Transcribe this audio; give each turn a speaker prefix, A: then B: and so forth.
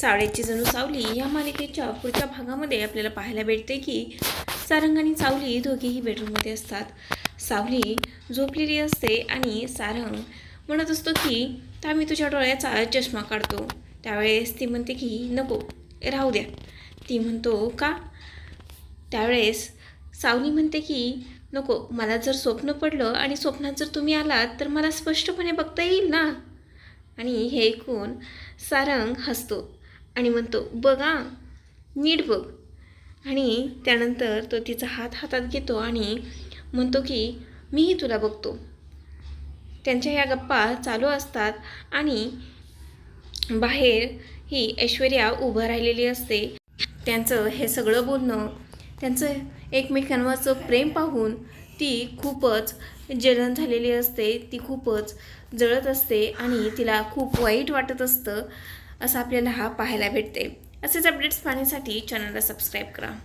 A: सावळ्याची जणू सावली या मालिकेच्या पुढच्या भागामध्ये आपल्याला पाहायला भेटते की सारंग आणि सावली दोघेही बेडरूममध्ये असतात. सावली झोपलेली असते आणि सारंग म्हणत असतो की तर मी तुझ्या डोळ्याचा चष्मा काढतो. त्यावेळेस ती म्हणते की नको राहू द्या. ती म्हणतो का? त्यावेळेस सावली म्हणते की नको मला जर स्वप्न पडलं आणि स्वप्नात जर तुम्ही आलात तर मला स्पष्टपणे बघता येईल ना? आणि हे ऐकून सारंग हसतो. आणि म्हणतो बघा नीट बघ. आणि त्यानंतर तो तिचा हात हातात घेतो आणि म्हणतो की मीही तुला बघतो. त्यांच्या ह्या गप्पा चालू असतात आणि बाहेर ही ऐश्वर्या उभं राहिलेली असते. त्यांचं हे सगळं बोलणं त्यांचं एकमेकांवरचं प्रेम पाहून ती खूपच जलन झालेली असते ती खूपच जळत असते आणि तिला खूप वाईट वाटत असतं. असं आपल्याला हा पाहायला भेटते. असेच अपडेट्स पाहण्यासाठी चॅनलला सबस्क्राईब करा.